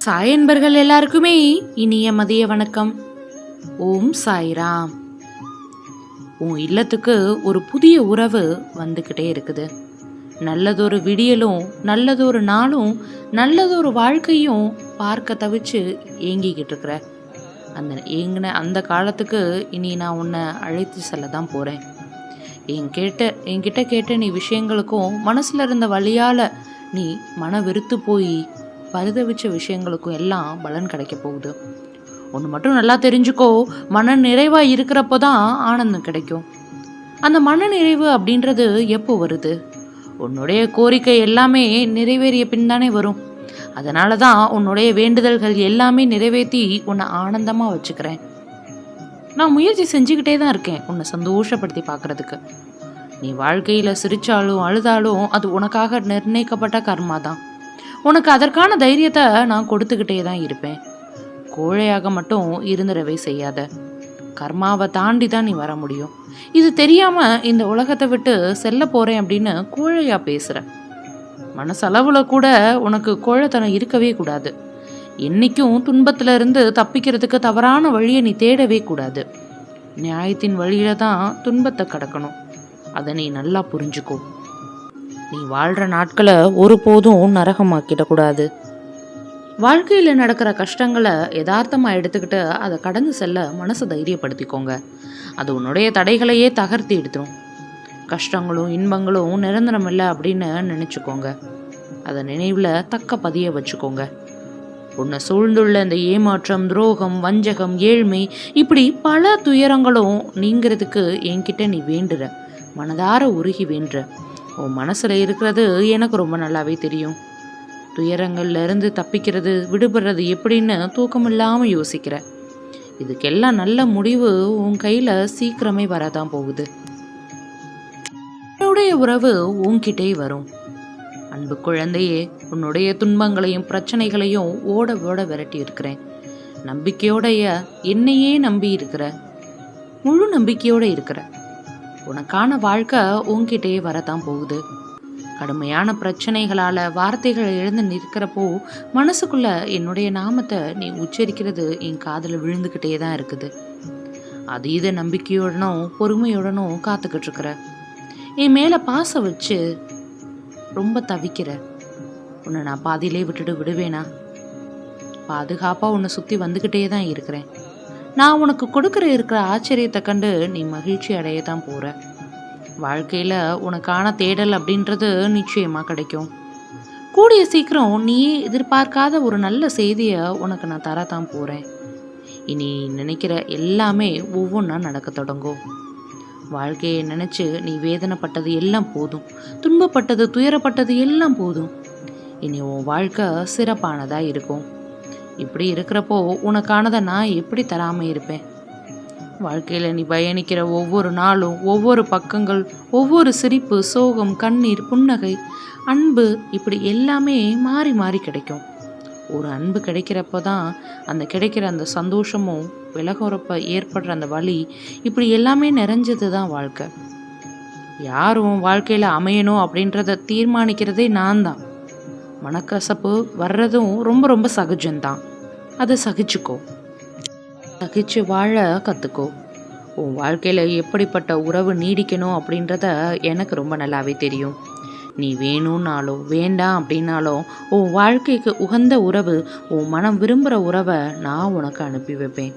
சாய் அன்பர்கள் எல்லாருக்குமே இனிய மதிய வணக்கம். ஓம் சாய்ராம். உன் இல்லத்துக்கு ஒரு புதிய உறவு வந்துக்கிட்டே இருக்குது. நல்லதொரு விடியலும் நல்லதொரு நாளும் நல்லதொரு வாழ்க்கையும் பார்க்க தவிச்சு ஏங்கிக்கிட்டு இருக்கிற. அந்த ஏங்கின அந்த காலத்துக்கு இனி நான் உன்னை அழைத்து செல்ல தான் போகிறேன் என் கேட்ட என்கிட்ட கேட்ட நீ விஷயங்களுக்கும் மனசில் இருந்த வழியால் நீ மன வெறுத்து போய் பரிதவிச்ச விஷயங்களுக்கும் எல்லாம் பலன் கிடைக்க போகுது. ஒன்று மட்டும் நல்லா தெரிஞ்சுக்கோ மன நிறைவாக இருக்கிறப்போ தான் ஆனந்தம் கிடைக்கும். அந்த மன நிறைவு அப்படின்றது எப்போ வருது? உன்னுடைய கோரிக்கை எல்லாமே நிறைவேறிய பின் தானே வரும். அதனால தான் உன்னுடைய வேண்டுதல்கள் எல்லாமே நிறைவேற்றி உன்னை ஆனந்தமாக வச்சுக்கிறேன். நான் முயற்சி செஞ்சுக்கிட்டே தான் இருக்கேன் உன்னை சந்தோஷப்படுத்தி பார்க்கறதுக்கு நீ வாழ்க்கையில் சிரித்தாலும் அழுதாலும் அது உனக்காக நிர்ணயிக்கப்பட்ட கர்மா தான் உனக்கு அதற்கான தைரியத்தை நான் கொடுத்துக்கிட்டே தான் இருப்பேன். கோழையாக மட்டும் இருந்துடவே செய்யாத. கர்மாவை தாண்டி தான் நீ வர முடியும். இது தெரியாம இந்த உலகத்தை விட்டு செல்ல போறேன் அப்படின்னு கோழையா பேசுற. மனசளவுல கூட உனக்கு கோழைத்தனம் இருக்கவே கூடாது. என்னைக்கும் துன்பத்துல இருந்து தப்பிக்கிறதுக்கு தவறான வழியை நீ தேடவே கூடாது. நியாயத்தின் வழியில தான் துன்பத்தை கடக்கணும். அதை நீ நல்லா புரிஞ்சுக்கோ. நீ வாழ்கிற நாட்களை ஒருபோதும் நரகமாக்கிடக்கூடாது. வாழ்க்கையில் நடக்கிற கஷ்டங்களை யதார்த்தமாக எடுத்துக்கிட்டு அதை கடந்து செல்ல மனசை தைரியப்படுத்திக்கோங்க. அது உன்னுடைய தடைகளையே தகர்த்தி எடுத்துரும். கஷ்டங்களும் இன்பங்களும் நிரந்தரம் இல்லை அப்படின்னு நினச்சிக்கோங்க. அதை நினைவில் தக்க பதிய வச்சுக்கோங்க. உன்னை சூழ்ந்துள்ள இந்த ஏமாற்றம் துரோகம் வஞ்சகம் ஏழ்மை இப்படி பல துயரங்களும் நீங்கிறதுக்கு என்கிட்ட நீ வேண்டுற. மனதார உருகி வேண்டுற உன் மனசில் இருக்கிறது எனக்கு ரொம்ப நல்லாவே தெரியும். துயரங்கள்லேருந்து தப்பிக்கிறது விடுபடுறது எப்படின்னு தூக்கம் இல்லாமல் யோசிக்கிற. இதுக்கெல்லாம் நல்ல முடிவு உன் கையில் சீக்கிரமே வரதான் போகுது. உன்னுடைய உறவு உன்கிட்டே வரும். அன்பு குழந்தையே உன்னுடைய துன்பங்களையும் பிரச்சனைகளையும் ஓட ஓட விரட்டி இருக்கிறேன். நம்பிக்கையோடைய என்னையே நம்பி இருக்கிற. முழு நம்பிக்கையோடு இருக்கிற. உனக்கான வாழ்க்கை உன்கிட்டே வரதான் போகுது. கடுமையான பிரச்சனைகளால் வார்த்தைகள் எழுந்து நிற்கிறப்போ மனசுக்குள்ள என்னுடைய நாமத்தை நீ உச்சரிக்கிறது என் காதில் விழுந்துக்கிட்டே தான் இருக்குது. அதீத நம்பிக்கையுடனும் பொறுமையுடனும் காத்துக்கிட்டு இருக்கிற. என் மேலே பாச வச்சு ரொம்ப தவிக்கிற. உன்னை நான் பாதியிலே விட்டுட்டு விடுவேனா? பாதுகாப்பாக உன்னை சுற்றி வந்துக்கிட்டே தான் இருக்கிறேன். நான் உனக்கு கொடுக்குற இருக்கிற ஆச்சரியத்தை கண்டு நீ மகிழ்ச்சி அடைய தான் போகிற வாழ்க்கையில் உனக்கான தேடல் அப்படின்றது நிச்சயமாக கிடைக்கும். கூடிய சீக்கிரம் நீ எதிர்பார்க்காத ஒரு நல்ல செய்தியை உனக்கு நான் தரத்தான் போகிறேன் இனி நினைக்கிற எல்லாமே ஒவ்வொன்றா நடக்க தொடங்கும். வாழ்க்கையை நினச்சி நீ வேதனைப்பட்டது எல்லாம் போதும். துன்பப்பட்டது துயரப்பட்டது எல்லாம் போதும். இனி உன் வாழ்க்கை சிறப்பானதாக இருக்கும். இப்படி இருக்கிறப்போ உனக்கானதை நான் எப்படி தராமல் இருப்பேன்? வாழ்க்கையில் நீ பயணிக்கிற ஒவ்வொரு நாளும் ஒவ்வொரு பக்கங்கள் ஒவ்வொரு சிரிப்பு சோகம் கண்ணீர் புன்னகை அன்பு இப்படி எல்லாமே மாறி மாறி கிடைக்கும். ஒரு அன்பு கிடைக்கிறப்ப தான் அந்த கிடைக்கிற அந்த சந்தோஷமும் விலகுறப்ப ஏற்படுற அந்த வழி இப்படி எல்லாமே நிறைஞ்சது தான் வாழ்க்கை யாரும் வாழ்க்கையில் அமையணும் அப்படின்றத தீர்மானிக்கிறதே நான் தான் மனக்கசப்பு வர்றதும் ரொம்ப ரொம்ப சகஜம்தான். அதை சகிச்சுக்கோ. சகிச்சு வாழ கற்றுக்கோ உன் வாழ்க்கையில் எப்படிப்பட்ட உறவு நீடிக்கணும் அப்படின்றத எனக்கு ரொம்ப நல்லாவே தெரியும். நீ வேணும்னாலோ வேண்டாம் அப்படின்னாலும் உன் வாழ்க்கைக்கு உகந்த உறவு உன் மனம் விரும்புகிற உறவை நான் உனக்கு அனுப்பி வைப்பேன்.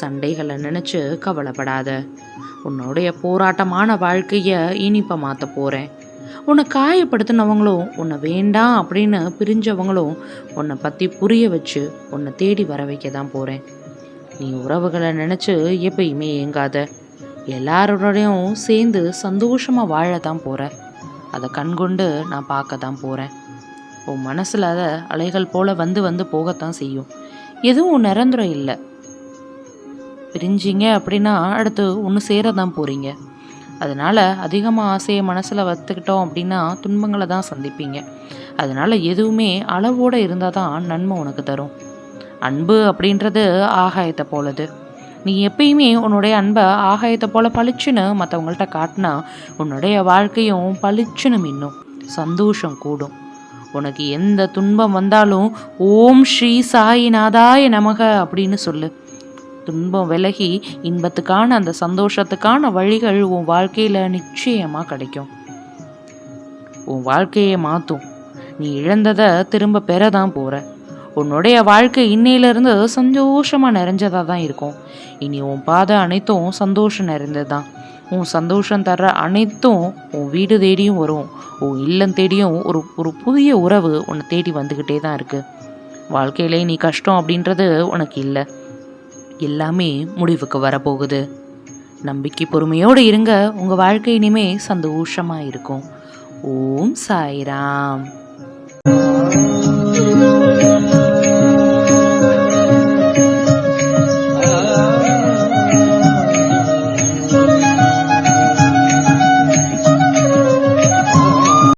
சண்டைகளை நினச்சி கவலைப்படாத. உன்னுடைய போராட்டமான வாழ்க்கையை இனிப்பை மாற்ற போகிறேன் உன்னை காயப்படுத்தினவங்களும் உன்னை வேண்டாம் அப்படின்னு பிரிஞ்சவங்களும் உன்னை பற்றி புரிய வச்சு உன்னை தேடி வர வைக்க தான் போகிறேன் நீ உறவுகளை நினச்சி எப்பயுமே ஏங்காத. எல்லாரோடையும் சேர்ந்து சந்தோஷமாக வாழ தான் போகிற அதை கண்கொண்டு நான் பார்க்க தான் போகிறேன் உன் மனசில் அதை அலைகள் போல் வந்து வந்து போகத்தான் செய்யும். எதுவும் நிரந்தரம் இல்லை. பிரிஞ்சிங்க அப்படின்னா அடுத்து ஒன்று சேர தான் போகிறீங்க அதனால் அதிகமாக ஆசையை மனசில் வத்துக்கிட்டோம் அப்படின்னா துன்பங்களை தான் சந்திப்பீங்க. அதனால் எதுவுமே அளவோடு இருந்தால் தான் நன்மை உனக்கு தரும். அன்பு அப்படின்றது ஆகாயத்தை போலது. நீ எப்பயுமே உன்னுடைய அன்பை ஆகாயத்தை போல பளிச்சுன்னு மற்றவங்கள்ட்ட காட்டினா உன்னுடைய வாழ்க்கையும் பளிச்சுன்னு மின்னும். சந்தோஷம் கூடும். உனக்கு எந்த துன்பம் வந்தாலும் ஓம் ஸ்ரீ சாயிநாதாய நமக அப்படின்னு சொல்லு. துன்பம் விலகி இன்பத்துக்கான அந்த சந்தோஷத்துக்கான வழிகள் உன் வாழ்க்கையில் நிச்சயமாக கிடைக்கும். உன் வாழ்க்கையை மாற்றும் நீ இழந்ததை திரும்ப பெற. தான் போகிற உன்னுடைய வாழ்க்கை இன்னையிலிருந்து சந்தோஷமாக நிறைஞ்சதாக தான் இருக்கும். இனி உன் பாதை அனைத்தும் சந்தோஷம் நிறைந்தது தான் உன் சந்தோஷம் தர்ற அனைத்தும் உன் வீடு தேடியும் வரும். உன் இல்லம் தேடியும் ஒரு ஒரு புதிய உறவு உன்னை தேடி வந்துக்கிட்டே தான் இருக்குது வாழ்க்கையிலே நீ கஷ்டம் அப்படின்றது உனக்கு இல்லை. எல்லாமே முடிவுக்கு வரப்போகுது. நம்பிக்கை பொறுமையோடு இருங்க. உங்கள் வாழ்க்கை இனிமே சந்தோஷமாக இருக்கும் ஓம் சாய்ராம்.